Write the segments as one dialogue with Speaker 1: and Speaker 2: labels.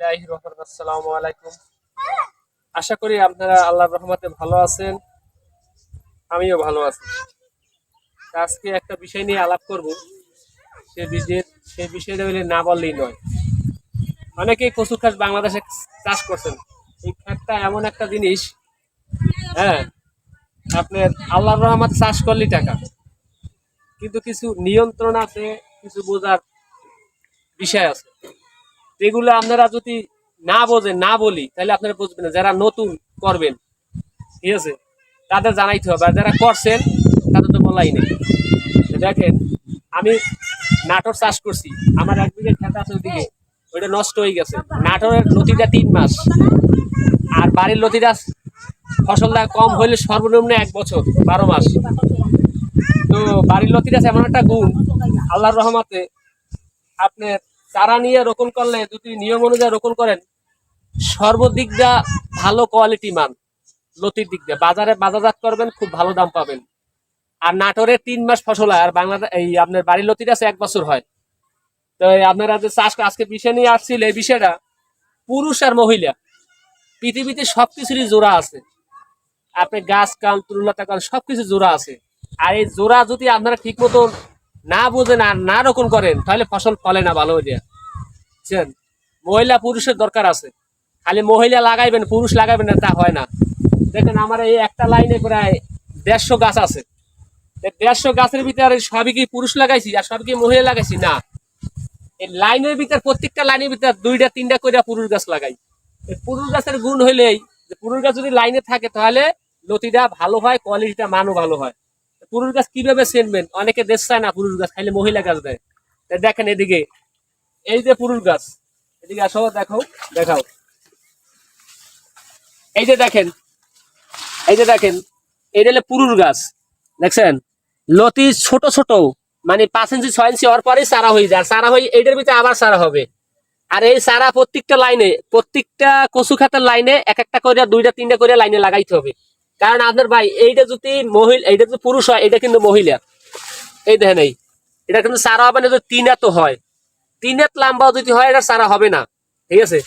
Speaker 1: আলাইকুম। আশা করি আপনারা আল্লাহর রহমতে ভালো আছেন। আমিও ভালো আছি। আজকে একটা বিষয় নিয়ে আলাপ করব। সে বিষয়ে সেই বিষয়টা হলে না বললেই নয়। অনেকেই কচু খাস বাংলাদেশে চাষ করছেন। এই খাতটা এমন একটা জিনিস হ্যাঁ আপনার আল্লাহর রহমত চাষ করলেই টাকা। কিন্তু কিছু নিয়ন্ত্রণ আছে, কিছু বোঝার বিষয় আছে। এগুলো আপনারা যদি না বোঝেন, না বলি, তাহলে আপনারা বুঝবেন না। যারা নতুন করবেন, ঠিক আছে? তাদের জানাইতে হবে। আর যারা করছেন, তাদের তো বলাই নেই। দেখেন, আমি নাটোর চাষ করছি। আমার এক বিঘে খেত আছে ওইদিকে। ওইটা নষ্ট হয়ে গেছে। নাটোরের লতিটা তিন মাস। আর বাড়ির লতিটা ফসলটা কম হইলে সর্বনিম্ন এক বছর, বারো মাস। তো বাড়ির লতিটা এমন একটা গুণ। আল্লাহর রহমাতে আপনার চারা নিয়ে রোপণ করলে যদি নিয়ম অনুযায়ী রোপণ করেন, সর্বদিক দিয়া ভালো কোয়ালিটি মান লতির দিক দিয়ে। বাজারে বাজারজাত করবেন, খুব ভালো দাম পাবেন। আর নাটোরে তিন মাস ফসল হয়, আর বাংলাদেশ এই আপনার বাড়ির লতির আছে, এক বছর হয়। তো আপনারা যে চাষ, আজকে বিষয় নিয়ে আসছিল, এই বিষয়টা পুরুষ আর মহিলা, পৃথিবীতে সব কিছুরই জোড়া আছে। আপনি গাছ কাম তুললতা কাম সবকিছু জোড়া আছে। আর এই জোড়া যদি আপনারা ঠিক মতো না বুঝেন আর না রকম করেন, তাহলে ফসল ফলে না ভালো হইয়া বুঝছেন? মহিলা পুরুষের দরকার আছে। খালি মহিলা লাগাইবেন, পুরুষ লাগাইবেন না, তা হয় না। দেখেন আমার এই একটা লাইনে প্রায় দেড়শো গাছ আছে। দেড়শো গাছের ভিতরে সবই কি পুরুষ লাগাইছি, আর সবই কি মহিলা লাগাইছি? না। এই লাইনের ভিতর, প্রত্যেকটা লাইনের ভিতর দুইটা, তিনটা করে পুরুষ গাছ লাগাই। পুরুষ গাছের গুণ হইলেই পুরুষ গাছ যদি লাইনে থাকে, তাহলে লতিটা ভালো হয়, কোয়ালিটিটা মানও ভালো হয়। পুরুষ গাছ কীভাবে চেনবেন অনেকে দেশ চায় না পুরুষ গাছ খাইলে মহিলা গাছ দেয়। দেখেন এদিকে। এই যে পুরুষ গাছ, এদিকে আসো দেখাও দেখাও। এই যে দেখেন, এই যে দেখেন এটা পুরুষ গাছ, দেখছেন? লতি ছোট ছোট মানে পাঁচ ইঞ্চি, ছয় ইঞ্চি হওয়ার পরেই চারা হয়ে যায়। আর চারা হয়ে, এইটার ভিতরে আবার চারা হবে। আর এই চারা প্রত্যেকটা লাইনে, প্রত্যেকটা কচু খাতের লাইনে এক একটা করে, দুইটা, তিনটা করে লাইনে লাগাইতে হবে। কারণ আপনার ভাই, এইটা যদি মহিলা, এইটা যদি পুরুষ হয়, এটা কিন্তু মহিলা। এই দেখেন এই, এটা কিন্তু সারা হবে না যদি তিন এত হয়। তিন এত লম্বাও যদি হয়, এটা সারা হবে না। ঠিক আছে?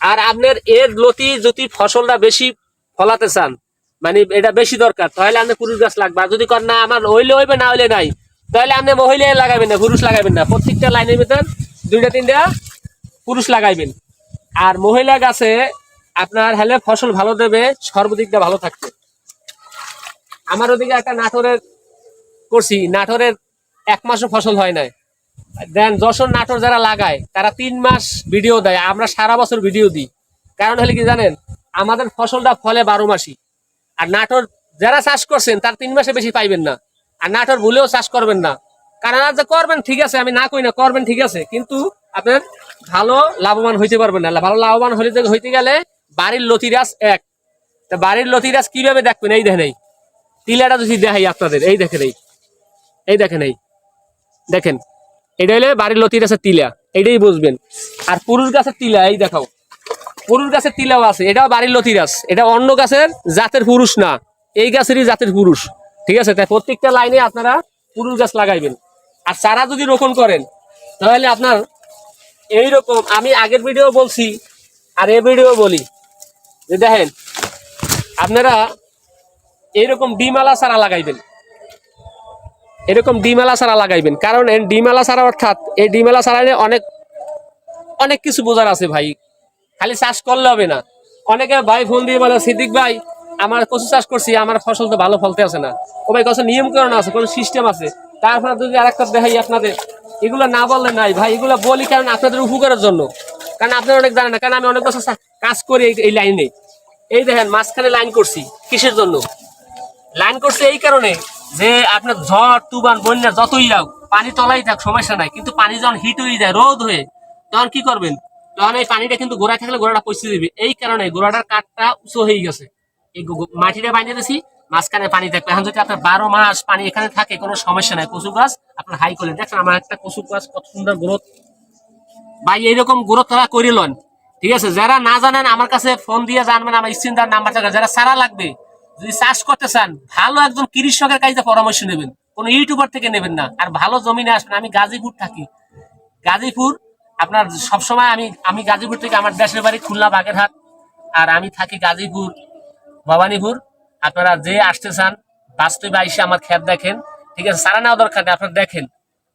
Speaker 1: আর আপনার এর লতি যদি ফসলটা বেশি ফলাতে চান মানে এটা বেশি দরকার, তাহলে আপনি পুরুষ গাছ লাগবে। যদি কর না, আমার হইলে হইবে, না হইলে নাই, তাহলে আপনি মহিলা লাগাবেন না, পুরুষ লাগাবেন না। প্রত্যেকটা লাইনের ভিতর দুইটা, তিনটা পুরুষ লাগাইবেন। আর মহিলা গাছে আপনার হলে ফসল ভালো দেবে, সর্বদিকটা ভালো থাকবে। আমার ওদিকে একটা নাটোরের করছি, নাটোরের এক মাসও ফসল হয় নাই। দেন যশোর নাটোর যারা লাগায়, তারা তিন মাস ভিডিও দেয়, আমরা সারা বছর ভিডিও দিই। কারণ হলে কি জানেন, আমাদের ফসলটা ফলে বারো মাসই। আর নাটোর যারা চাষ করছেন, তার তিন মাসে বেশি পাইবেন না। আর নাটোর ভুলেও চাষ করবেন না। কারণ আর যে করবেন ঠিক আছে, আমি না কই না, করবেন ঠিক আছে, কিন্তু আপনার ভালো লাভবান হইতে পারবেন না। ভালো লাভবান হইতে হইতে গেলে বাড়ির লতিরাজ এক। তা বাড়ির লতিরাজ কীভাবে দেখবেন? এই দেখেন এই। টিলাটা যদি দেখাই আপনাদের, এই দেখেন এই। এই দেখেন এই। দেখেন, এটা হলে বাড়ির লতির আছে তিলা, এটাই বুঝবেন। আর পুরুষ গাছের টিলা এই দেখাও। পুরুষ গাছের টিলাও আছে, এটাও বাড়ির লতির গাছ, এটা অন্য গাছের জাতের পুরুষ না, এই গাছেরই জাতের পুরুষ, ঠিক আছে? তাই প্রত্যেকটা লাইনে আপনারা পুরুষ গাছ লাগাইবেন। আর চারা যদি রোপণ করেন, তাহলে আপনার এইরকম, আমি আগের ভিডিও বলছি, আর এই ভিডিও বলি। যে দেখেন, আপনারা এইরকম ডিমালা চারা লাগাইবেন। এরকম ডিমেলা চারা লাগাইবেন। কারণ ডিমেলা চারা অর্থাৎ এই ডিমেলা চারা অনেক অনেক কিছু বোঝার আছে ভাই। খালি চাষ করলে হবে না। অনেকে ভাই ফোন দিয়ে বলে, সিদ্দিক ভাই, আমার কচু চাষ করছি, আমার ফসল তো ভালো ফলতে আছে না। ও ভাই কত নিয়মকরণ আছে, কোনো সিস্টেম আছে। তারপরে যদি আরেকটা দেখাই আপনাদের, এগুলো না বললে নাই ভাই, এগুলো বলি কারণ আপনাদের উপকারের জন্য। কারণ আপনারা অনেক জানেন না, কারণ আমি অনেক বছর কাজ করি এই লাইনে। এই দেখেন, মাঝখানে লাইন করছি কিসের জন্য। লাইন করছে এই কারণে যে আপনার ঝড় তুবান বন্যা যতই যাও পানি তলাই থাক, সমস্যা নাই। কিন্তু পানি যখন হিট হয়ে যায়, রোদ হয়ে, তখন কি করবেন? তখন এই পানিটা কিন্তু গোড়ায় থাকলে গোড়াটা পচে দিবে এই কারণে গোড়াটার কাঠটা উঁচু হয়ে গেছে। এই মাটিটা বাইরে দিয়েছি মাঝখানে পানি থাকবে। এখন যদি আপনার বারো মাস পানি এখানে থাকে, কোনো সমস্যা নাই। কচু গাছ আপনার হাই করে দেখেন আমার একটা কচু গাছ, কত সুন্দর গ্রোথ ভাই, এইরকম গ্রোথ তারা করে ঠিক আছে? যারা না জানেন, আমার কাছে ফোন দিয়ে জানবেন, আমার স্ক্রিনদার নাম্বার থাকা যারা সারা লাগবে যদি চাষ করতে চান, ভালো একজন কৃষকের কাছে পরামর্শ নেবেন। কোন ইউটিউবার থেকে নেবেন না। আর ভালো জমিনে আসবেন। আমি গাজীপুর থাকি। গাজীপুর, আপনার সবসময় আমি আমি গাজীপুর থেকে আমার দেশের বাড়ি খুলনা, বাগেরহাট। আর আমি থাকি গাজীপুর, ভবানীপুর। আপনারা যে আসতে চান, বাস্তবে এসে আমার খ্যাত দেখেন। ঠিক আছে সারা নেওয়া দরকার নেই, আপনারা দেখেন।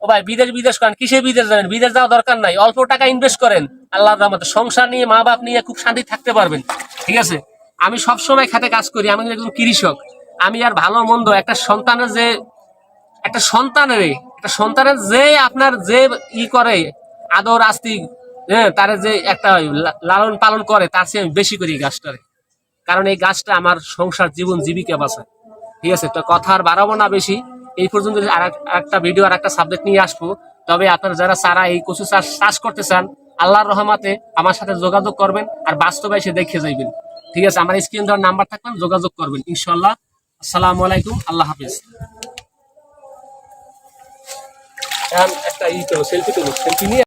Speaker 1: ও ভাই, বিদেশ বিদেশ করেন। কিসে বিদেশ যাবেন বিদেশ যাওয়া দরকার নাই। অল্প টাকা ইনভেস্ট করেন। আল্লাহ সংসার নিয়ে মা বাপ নিয়ে খুব শান্তি থাকতে পারবেন। ঠিক আছে? আমি সব সময় খাতে কাজ করি, আমি একজন কৃষক। আমি আর ভালো মন্দ, একটা সন্তানের যে, একটা সন্তানের একটা সন্তানের যে আপনার যে ই করে, আদর, আস্তি হ্যাঁ তার যে একটা লালন পালন করে, তার চেয়ে আমি বেশি করি গাছটারে। কারণ এই গাছটা আমার সংসার, জীবন, জীবিকা বাঁচায় ঠিক আছে, তো কথা আর বাড়াবো না বেশি। এই পর্যন্ত আর একটা ভিডিও আর একটা সাবজেক্ট নিয়ে আসব। তবে আপনারা যারা সারা এই কচু চাষ চাষ করতে চান, আল্লাহর রহমাতে আমার সাথে যোগাযোগ করবেন আর বাস্তবে এসে দেখে যাইবেন। ঠিক আছে, আমার স্ক্রিন দেওয়ার নাম্বার থাকবেন যোগাযোগ করবেন ইনশাল্লাহ আসসালামু আলাইকুম, আল্লাহ হাফিজ। একটা ই সেলফি সেলফি নিয়ে